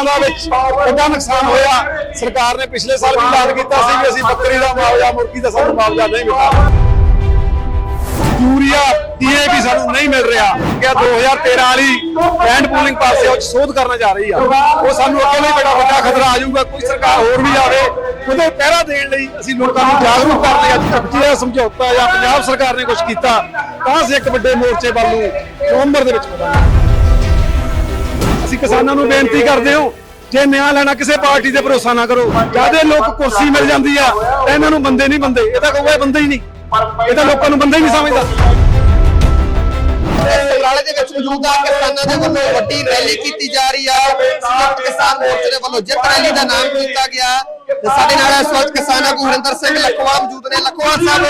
ਹੜ੍ਹਾਂ ਦਾ ਵਿੱਚ ਵੱਡਾ ਨੁਕਸਾਨ ਹੋਇਆ। ਸਰਕਾਰ ਨੇ ਪਿਛਲੇ ਸਾਲ ਵੀ ਐਲਾਨ ਕੀਤਾ ਸੀ ਵੀ ਅਸੀਂ ਬੱਕਰੀ ਦਾ ਮੁਆਵਜ਼ਾ, ਮੁਰਗੀ ਦਾ ਸਾਨੂੰ ਮੁਆਵਜ਼ਾ ਨਹੀਂ ਮਿਲਦਾ। ਯੂਰੀਆ, ਡੀਏਪੀ ਸਾਨੂੰ ਨਹੀਂ ਮਿਲ ਰਿਹਾ। ਕਿ 2013 ਵਾਲੀ ਲੈਂਡ ਪੂਲਿੰਗ ਪਾਸੇ ਉਹ ਸੋਧ ਕਰਨ ਜਾ ਰਹੀ ਆ। ਉਹ ਸਾਨੂੰ ਅੱਗੇ ਲਈ ਬੜਾ ਵੱਡਾ ਖਤਰਾ ਆ ਜਾਊਗਾ। ਕੋਈ ਸਰਕਾਰ ਹੋਰ ਵੀ ਆਵੇ, ਉਹਦੇ ਪਹਿਰਾ ਦੇਣ ਲਈ ਅਸੀਂ ਲੋਕਾਂ ਨੂੰ ਜਾਗਰੂਕ ਕਰਨ ਲਈ ਅੱਜ ਤੱਕ ਜਿਹੜਾ ਸਮਝੌਤਾ ਜਾਂ ਪੰਜਾਬ ਸਰਕਾਰ ਨੇ ਕੁਝ ਕੀਤਾ, ਤਾਂ ਅਸੀਂ ਇੱਕ ਵੱਡੇ ਮੋਰਚੇ ਵੱਲ ਨੂੰ ਨਵੰਬਰ ਦੇ ਵਿੱਚ ਵਧਾਂਗੇ। ਅਸੀਂ ਕਿਸਾਨਾਂ ਨੂੰ ਬੇਨਤੀ ਕਰਦੇ ਹਾਂ ਜੇ ਨਿਆਂ ਲੈਣਾ ਕਿਸੇ ਪਾਰਟੀ ਤੇ ਭਰੋਸਾ ਨਾ ਕਰੋ। ਜਿਆਦੇ ਲੋਕ ਕੁਰਸੀ ਮਿਲ ਜਾਂਦੀ ਆ ਇਹਨਾਂ ਨੂੰ ਬੰਦੇ ਨਹੀਂ ਬੰਦੇ। ਇਹ ਤਾਂ ਕਹੂਗਾ ਇਹ ਬੰਦੇ ਹੀ ਨਹੀਂ। ਇਹ ਤਾਂ ਲੋਕਾਂ ਨੂੰ ਬੰਦੇ ਹੀ ਨਹੀਂ ਸਮਝਦਾ। ਸਮਰਾਲੇ ਦੇ ਵਿੱਚ ਮੌਜੂਦ ਆ ਕਿਸਾਨਾਂ ਦੇ ਵੱਲੋਂ ਵੱਡੀ ਰੈਲੀ ਕੀਤੀ ਜਾ ਰਹੀ ਆ। ਸੰਯੁਕਤ ਕਿਸਾਨ ਮੋਰਚੇ ਦੇ ਵੱਲੋਂ ਜਿੱਤ ਰੈਲੀ ਦਾ ਨਾਮ ਦਿੱਤਾ ਗਿਆ। ਤੇ ਸਾਡੇ ਨਾਲ ਇਸ ਵਕਤ ਕਿਸਾਨ ਆਗੂ ਹਰਿੰਦਰ ਸਿੰਘ ਲਖਵਾ ਮੌਜੂਦ ਨੇ। ਲਖਵਾ ਸਾਹਿਬ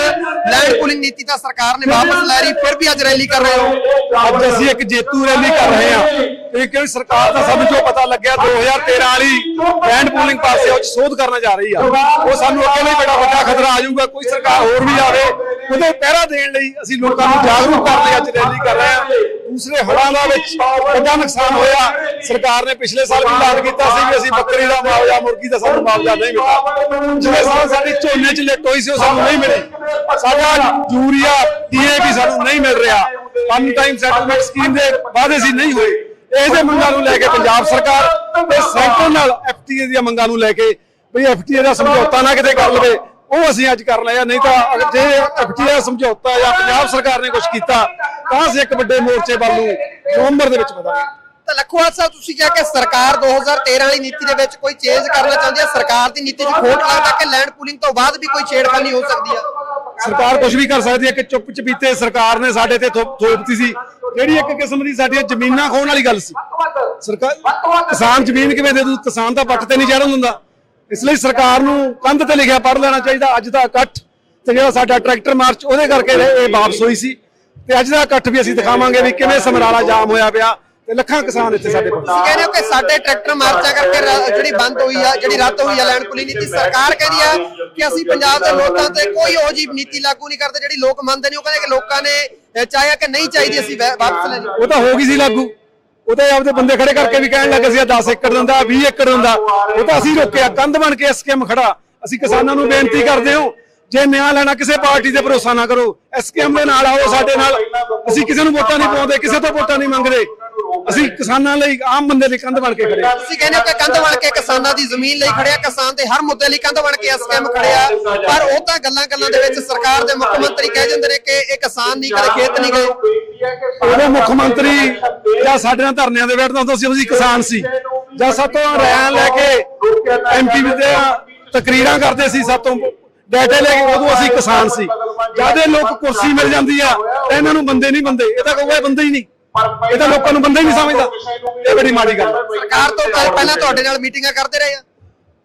ਲੈਂਡ ਪੂਲਿੰਗ ਨੀਤੀ ਤਾਂ ਸਰਕਾਰ ਨੇ ਵਾਪਸ ਲੈ ਰਹੀ ਫਿਰ ਵੀ ਅੱਜ ਰੈਲੀ ਕਰ ਰਹੇ ਹੋ। ਅੱਜ ਅਸੀਂ ਇੱਕ ਜੇਤੂ ਰੈਲੀ ਕਰ ਰਹੇ ਹਾਂ। ਇਹ ਕਿਉਂਕਿ ਸਰਕਾਰ ਦਾ ਸਭ ਜੋ ਪਤਾ ਲੱਗਿਆ 2013 ਵਾਲੀ ਲੈਂਡ ਪੂਲਿੰਗ ਪਾਸੇ ਉਹ ਸੋਧ ਕਰਨ ਜਾ ਰਹੀ ਆ। ਉਹ ਸਾਨੂੰ ਅੱਗੇ ਲਈ ਬੜਾ ਵੱਡਾ ਖਤਰਾ ਆ ਜਾਊਗਾ, ਕੋਈ ਸਰਕਾਰ ਹੋਰ ਵੀ ਆਵੇ, ਉਹਦੇ ਪਹਿਰਾ ਦੇਣ ਲਈ ਅਸੀਂ ਲੋਕਾਂ ਨੂੰ ਜਾਗਰੂਕ ਕਰਨ ਲਈ ਅੱਜ ਰੈਲੀ ਕਰ ਰਹੇ ਹਾਂ। ਦੂਸਰੇ ਹੜ੍ਹਾਂ ਦਾ ਵਿੱਚ ਵੱਡਾ ਨੁਕਸਾਨ ਹੋਇਆ, ਸਰਕਾਰ ਨੇ ਪਿਛਲੇ ਸਾਲ ਵੀ ਐਲਾਨ ਕੀਤਾ ਸੀ ਵੀ ਅਸੀਂ ਬੱਕਰੀ ਦਾ ਮੁਆਵਜ਼ਾ, ਮੁਰਗੀ ਦਾ ਸਾਨੂੰ ਮੁਆਵਜ਼ਾ ਨਹੀਂ ਮਿਲਦਾ ਜਿਹੜੇ ਸਾਲ ਸਾਡੀ ਝੋਨੇ 'ਚ ਲਿੱਟ ਹੋਈ ਸੀ, ਉਹ ਸਾਨੂੰ ਨਹੀਂ ਮਿਲੀ। ਸਾਡਾ ਯੂਰੀਆ ਡੀਏਪੀ ਸਾਨੂੰ ਨਹੀਂ ਮਿਲ ਰਿਹਾ। ਵਨ ਟਾਈਮ ਸੈਟਲਮੈਂਟ ਸਕੀਮ ਦੇ ਵਾਅਦੇ ਸੀ ਨਹੀਂ ਹੋਏ। ਇਹਦੇ ਮੰਗਾਂ ਨੂੰ ਲੈ ਕੇ ਪੰਜਾਬ ਸਰਕਾਰ ਤੇ ਸੈਂਟਰ ਨਾਲ ਐਫਟੀਏ ਦੀਆਂ ਮੰਗਾਂ ਨੂੰ ਲੈ ਕੇ ਵੀ ਐਫਟੀਏ ਦਾ ਸਮਝੌਤਾ ਨਾ ਕਿਤੇ ਕਰ ਲਵੇ। ਉਹ ਅਸੀਂ ਅੱਜ ਕਰ ਲਿਆ ਨਹੀਂ ਤਾਂ ਜੇ ਐਫਟੀਏ ਦਾ ਸਮਝੌਤਾ ਜਾਂ ਪੰਜਾਬ ਸਰਕਾਰ ਨੇ ਕੁਝ ਕੀਤਾ ਤਾਂ ਅਸੀਂ ਇੱਕ ਵੱਡੇ ਮੋਰਚੇ ਵੱਲ ਨੂੰ ਨਵੰਬਰ ਦੇ ਵਿੱਚ ਵਧਾਂਗੇ। ਤਾਂ ਲਖਵਾ ਸਾਹਿਬ ਤੁਸੀਂ ਕਿਹਾ ਕਿ ਸਰਕਾਰ 2013 ਵਾਲੀ ਨੀਤੀ ਦੇ ਵਿੱਚ ਕੋਈ ਚੇਂਜ ਕਰਨਾ ਚਾਹੁੰਦੀ ਹੈ? ਸਰਕਾਰ ਦੀ ਨੀਤੀ 'ਚ ਖੋਟ ਲੱਗਦਾ ਕਿ ਲੈਂਡ ਪੂਲਿੰਗ ਤੋਂ ਬਾਅਦ ਵੀ ਕੋਈ ਛੇੜਖਾਨੀ ਹੋ ਸਕਦੀ ਆ ਸਰਕਾਰ ਕੁਝ ਵੀ ਕਰ ਸਕਦੀ ਹੈ ਕਿ ਚੁੱਪ ਚਪੀਤੇ ਸਰਕਾਰ ਨੇ ਸਾਡੇ ਤੇ ਥੋਪਤੀ ਸੀ। ਜਿਹੜੀ ਇੱਕ ਕਿਸਮ ਦੀ ਸਾਡੀਆਂ ਜ਼ਮੀਨਾਂ ਖੋਣ ਵਾਲੀ ਗੱਲ ਸੀ। ਸਰਕਾਰ ਕਿਸਾਨ ਜ਼ਮੀਨ ਕਿਵੇਂ ਦੇ ਦੂ? ਕਿਸਾਨ ਤਾਂ ਪੱਟ ਤੇ ਨਹੀਂ ਚੜਨ ਦਿੰਦਾ। ਇਸ ਲਈ ਸਰਕਾਰ ਨੂੰ ਕੰਧ ਤੇ ਲਿਖਿਆ ਪੜ ਲੈਣਾ ਚਾਹੀਦਾ। ਅੱਜ ਦਾ ਇਕੱਠ ਤੇ ਜਿਹੜਾ ਸਾਡਾ ਟਰੈਕਟਰ ਮਾਰਚ, ਉਹਦੇ ਕਰਕੇ ਇਹ ਵਾਪਸ ਹੋਈ ਸੀ। ਤੇ ਅੱਜ ਦਾ ਇਕੱਠ ਵੀ ਅਸੀਂ ਦਿਖਾਵਾਂਗੇ ਵੀ ਕਿਵੇਂ ਸਮਰਾਲਾ ਜਾਮ ਹੋਇਆ ਪਿਆ ਤੇ ਲੱਖਾਂ ਕਿਸਾਨ ਇੱਥੇ ਸਾਡੇ ਕੋਲ। ਤੁਸੀਂ ਕਹਿੰਦੇ ਹੋ ਕਿ ਸਾਡੇ ਟਰੈਕਟਰ ਮਾਰਚਾ ਕਰਕੇ ਜਿਹੜੀ ਬੰਦ ਹੋਈ ਆ, ਜਿਹੜੀ ਰੱਦ ਹੋਈ ਆ ਲੈਣ ਪੂਲਿੰਗ ਨੀਤੀ ਸਰਕਾਰ ਕਹਿੰਦੀ ਆ ਕਿ ਅਸੀਂ ਪੰਜਾਬ ਦੇ ਲੋਕਾਂ ਤੇ ਕੋਈ ਉਹ ਜੀ ਨੀਤੀ ਲਾਗੂ ਨਹੀਂ ਕਰਦੇ ਜਿਹੜੀ ਲੋਕ ਮੰਨਦੇ ਨਹੀਂ ਉਹ ਕਹਿੰਦੇ ਕਿ ਲੋਕਾਂ ਨੇ ਚਾਹਿਆ ਕਿ ਨਹੀਂ ਚਾਹੀਦੀ ਅਸੀਂ ਵਾਪਸ ਲੈ ਲਈ ਉਹ ਤਾਂ ਹੋ ਗਈ ਸੀ ਲਾਗੂ। ਉਹ ਤਾਂ ਆਪਦੇ ਬੰਦੇ ਖੜੇ ਕਰਕੇ ਵੀ ਕਹਿਣ ਲੱਗੇ ਸੀ ਆਹ 10 ਏਕੜ ਦਿੰਦਾ 20 ਏਕੜ ਦਿੰਦਾ। ਉਹ ਤਾਂ ਅਸੀਂ ਰੋਕਿਆ ਕੰਧ ਬਣ ਕੇ ਐਸਕੇਐਮ ਖੜਾ। ਅਸੀਂ ਕਿਸਾਨਾਂ ਨੂੰ ਬੇਨਤੀ ਕਰਦੇ ਹਾਂ ਜੇ ਨਿਆਂ ਲੈਣਾ ਕਿਸੇ ਪਾਰਟੀ ਤੇ ਭਰੋਸਾ ਨਾ ਕਰੋ। ਐਸਕੇਐਮ ਦੇ ਨਾਲ ਆਓ ਸਾਡੇ ਨਾਲ। ਅਸੀਂ ਕਿਸੇ ਨੂੰ ਵੋਟਾਂ ਨਹੀਂ ਪਾਉਂਦੇ ਕਿਸੇ ਤੋਂ ਵੋਟਾਂ ਨਹੀਂ ਮੰਗਦੇ। ਅਸੀਂ ਕਿਸਾਨਾਂ ਲਈ ਆਮ ਬੰਦੇ ਲਈ ਕੰਧ ਬਣ ਕੇ ਖੜੇ ਹਾਂ। ਤੁਸੀਂ ਕਹਿੰਦੇ ਹੋ ਕਿ ਕੰਧ ਬਣ ਕੇ ਕਿਸਾਨਾਂ ਦੀ ਜ਼ਮੀਨ ਲਈ ਖੜਿਆ ਕਿਸਾਨ ਦੇ ਹਰ ਮੁੱਦੇ ਲਈ ਕੰਧ ਬਣ ਕੇ ਐਸਕੇਐਮ ਖੜਿਆ ਪਰ ਉਹ ਤਾਂ ਗੱਲਾਂ ਗੱਲਾਂ ਦੇ ਵਿੱਚ ਸਰਕਾਰ ਦੇ ਮੁੱਖ ਮੰਤਰੀ ਕਹਿ ਜਾਂਦੇ ਨੇ ਕਿ ਇਹ ਕਿਸਾਨ ਨਹੀਂ ਕਦੇ ਖੇਤ ਨਹੀਂ ਗਏ। ਉਦੋਂ ਮੁੱਖ ਮੰਤਰੀ ਜਾਂ ਸਾਡੇ ਨਾਲ ਧਰਨਿਆਂ ਦੇ ਬੈਠਦਾ ਹੁੰਦਾ ਸੀ ਅਸੀਂ ਕਿਸਾਨ ਸੀ। ਜਾਂ ਸਾਤੋਂ ਰੈਨ ਲੈ ਕੇ ਐਮਪੀ ਦੇ ਤਕਰੀਰਾਂ ਕਰਦੇ ਸੀ ਸਾਤੋਂ। ਡਾਟੇ ਲੈ ਕੇ ਉਦੋਂ ਅਸੀਂ ਕਿਸਾਨ ਸੀ। ਜਿਆਦੇ ਲੋਕ ਕੁਰਸੀ ਮਿਲ ਜਾਂਦੀ ਆ ਤਾਂ ਇਹਨਾਂ ਨੂੰ ਬੰਦੇ ਨਹੀਂ ਬੰਦੇ। ਇਹ ਤਾਂ ਕਹੂਗਾ ਇਹ ਬੰਦੇ ਹੀ ਨਹੀਂ। ਇਹ ਤਾਂ ਲੋਕਾਂ ਨੂੰ ਬੰਦੇ ਹੀ ਨਹੀਂ ਸਮਝਦਾ। ਇਹ ਬੜੀ ਮਾੜੀ ਗੱਲ ਸਰਕਾਰ ਤੋਂ ਪਹਿ- ਪਹਿਲਾਂ ਤੁਹਾਡੇ ਨਾਲ ਮੀਟਿੰਗਾਂ ਕਰਦੇ ਰਹੇ ਆ।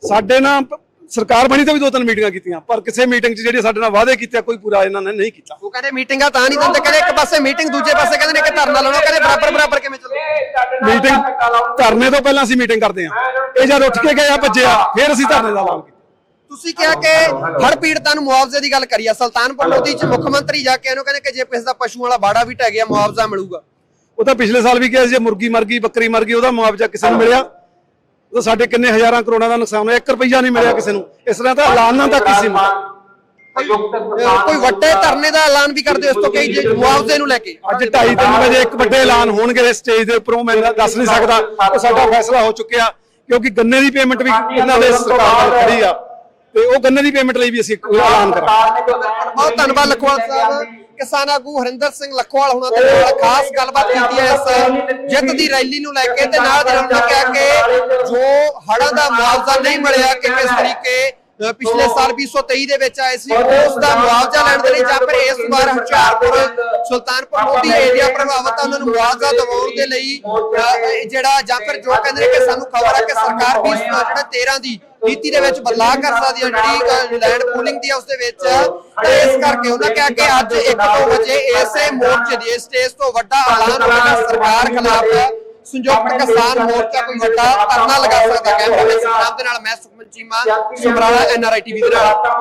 ਸਾਡੇ ਨਾਲ ਸਰਕਾਰ ਬਣੀ ਤਾਂ ਵੀ ਦੋ ਤਿੰਨ ਮੀਟਿੰਗਾਂ ਕੀਤੀਆਂ ਪਰ ਕਿਸੇ ਮੀਟਿੰਗ 'ਚ ਜਿਹੜੇ ਸਾਡੇ ਨਾਲ ਵਾਅਦੇ ਕੀਤੇ ਆ, ਕੋਈ ਪੂਰਾ ਇਹਨਾਂ ਨੇ ਨਹੀਂ ਕੀਤਾ। ਉਹ ਕਹਿੰਦੇ ਮੀਟਿੰਗਾਂ ਤਾਂ ਨਹੀਂ ਦਿੰਦੇ ਕਹਿੰਦੇ ਇੱਕ ਪਾਸੇ ਮੀਟਿੰਗ ਦੂਜੇ ਪਾਸੇ ਕਹਿੰਦੇ ਨੇ ਕਿ ਧਰਨਾ ਲਾਉਣਾ ਕਹਿੰਦੇ ਬਰਾਬਰ ਬਰਾਬਰ ਕਿਵੇਂ ਚੱਲੂ? ਮੀਟਿੰਗ ਧਰਨੇ ਤੋਂ ਪਹਿਲਾਂ ਅਸੀਂ ਮੀਟਿੰਗ ਕਰਦੇ ਹਾਂ। ਇਹ ਜਦ ਉੱਠ ਕੇ ਗਏ ਆ ਭੱਜਿਆ ਫਿਰ ਅਸੀਂ ਧਰਨੇ ਦਾ ਐਲਾਨ ਕੀਤਾ। ਤੁਸੀਂ ਕਿਹਾ ਕਿ ਹੜ ਪੀੜਤਾਂ ਨੂੰ ਮੁਆਵਜ਼ੇ ਦੀ ਗੱਲ ਕਰੀ ਆ ਸੁਲਤਾਨਪੁਰ ਲੋਧੀ ਚ ਮੁੱਖ ਮੰਤਰੀ ਜਾ ਕੇ ਇਹਨੂੰ ਕਹਿੰਦੇ ਕਿ ਜੇ ਕਿਸੇ ਦਾ ਪਸ਼ੂ ਵਾਲਾ ਬਾੜਾ ਵੀ ਢਹਿ ਗਿਆ ਮੁਆਵਜ਼ਾ ਮਿਲੂਗਾ। ਉਹ ਤਾਂ ਪਿਛਲੇ ਸਾਲ ਵੀ ਕਿਹਾ ਸੀ ਜੇ ਮੁਰਗੀ ਮਰ ਗਈ ਬੱਕਰੀ ਮਰ ਗਈ ਉਹਦਾ ਮੁਆਵਜ਼ਾ ਕਿਸੇ ਨੂੰ ਮਿਲਿਆ? ਉਹ ਸਾਡੇ ਕਿੰਨੇ ਹਜ਼ਾਰਾਂ ਕਰੋੜਾਂ ਦਾ ਨੁਕਸਾਨ ਹੋਇਆ 1 ਰੁਪਈਆ ਨਹੀਂ ਮਿਲਿਆ ਕਿਸੇ ਨੂੰ। ਇਸ ਤਰ੍ਹਾਂ ਤਾਂ ਐਲਾਨਾਂ ਤੱਕ ਕਿਸੇ ਨੂੰ ਕੋਈ ਵੱਡੇ ਧਰਨੇ ਦਾ ਐਲਾਨ ਵੀ ਕਰਦੇ ਇਸ ਤੋਂ ਕਿ ਜੇ ਮੁਆਵਜ਼ੇ ਨੂੰ ਲੈ ਕੇ। ਅੱਜ 2:30 ਵਜੇ ਇੱਕ ਵੱਡੇ ਐਲਾਨ ਹੋਣਗੇ ਸਟੇਜ ਦੇ ਉੱਪਰੋਂ ਮੈਂ ਦੱਸ ਨਹੀਂ ਸਕਦਾ ਉਹ ਸਾਡਾ ਫੈਸਲਾ ਹੋ ਚੁੱਕਿਆ ਕਿਉਂਕਿ ਗੰਨੇ ਦੀ ਪੇਮੈਂਟ ਵੀ ਇਹਨਾਂ ਦੇ ਸਰਕਾਰ ਨਾਲ ਖੜੀ ਆ। ਤੇ ਉਹ ਗੰਨੇ ਦੀ ਪੇਮੈਂਟ ਲਈ ਵੀ ਅਸੀਂ ਐਲਾਨ ਕਰਾਂਗੇ। ਬਹੁਤ ਧੰਨਵਾਦ ਲਖਵਾਲ ਸਾਹਿਬ। ਕਿਸਾਨ ਆਗੂ ਹਰਿੰਦਰ ਸਿੰਘ ਲੱਖੋਵਾਲ ਹੁਣਾਂ ਦੇ ਨਾਲ ਖਾਸ ਗੱਲਬਾਤ ਕੀਤੀ ਹੈ ਇਸ ਜਿੱਤ ਦੀ ਰੈਲੀ ਨੂੰ ਲੈ ਕੇ ਤੇ ਨਾਲ ਦੀ ਨਾਲ ਉਹਨਾਂ ਕਿਹਾ ਕਿ ਜੋ ਹੜ੍ਹਾਂ ਦਾ ਮੁਆਵਜ਼ਾ ਨਹੀਂ ਮਿਲਿਆ ਕਿ ਕਿਸ ਤਰੀਕੇ ਪਿਛਲੇ ਸਾਲ 2023 ਦੇ ਵਿੱਚ ਆਏ ਸੀ। ਉਸ ਦਾ ਮੁਆਵਜ਼ਾ ਲੈਣ ਦੇ ਲਈ ਜਾਂ ਫਿਰ ਇਸ ਵਾਰ ਹੁਸ਼ਿਆਰਪੁਰ ਸੁਲਤਾਨਪੁਰ ਲੋਧੀ ਏਰੀਆ ਪ੍ਰਭਾਵਿਤ ਆ ਉਹਨਾਂ ਨੂੰ ਮੁਆਵਜ਼ਾ ਦਿਵਾਉਣ ਦੇ ਲਈ ਜਿਹੜਾ ਜਾਂ ਫਿਰ ਜੋ ਕਹਿੰਦੇ ਨੇ ਕਿ ਸਾਨੂੰ ਖਬਰ ਹੈ ਕਿ ਸਰਕਾਰ ਵੀ ਇਸ ਜਿਹੜਾ 13 ਦੀ ਨੀਤੀ ਦੇ ਵਿੱਚ ਬਦਲਾਅ ਕਰ ਸਕਦੀ ਹੈ ਜਿਹੜੀ ਲੈਂਡ ਪੂਲਿੰਗ ਦੀ ਹੈ ਉਸ ਦੇ ਵਿੱਚ। ਤੇ ਇਸ ਕਰਕੇ ਉਹਨਾਂ ਕਿਹਾ ਕਿ ਅੱਜ 1-2 ਵਜੇ ਇਸੇ ਮੋਰਚੇ ਦੀ ਸਟੇਜ ਤੋਂ ਵੱਡਾ ਐਲਾਨ ਹੋਵੇਗਾ ਸਰਕਾਰ ਖਿਲਾਫ ਸੰਯੁਕਤ ਕਿਸਾਨ ਮੋਰਚਾ ਕੋਈ ਵੱਡਾ ਧਰਨਾ ਲਗਾ ਸਕਦਾ ਹੈ। ਸਨਾਮ ਦੇ ਨਾਲ ਮੈਂ ਸੁਖਮਨ ਚੀਮਾ ਸਮਰਾਲਾ ਐਨਆਰਆਈ ਟੀਵੀ ਦੇ ਨਾਲ।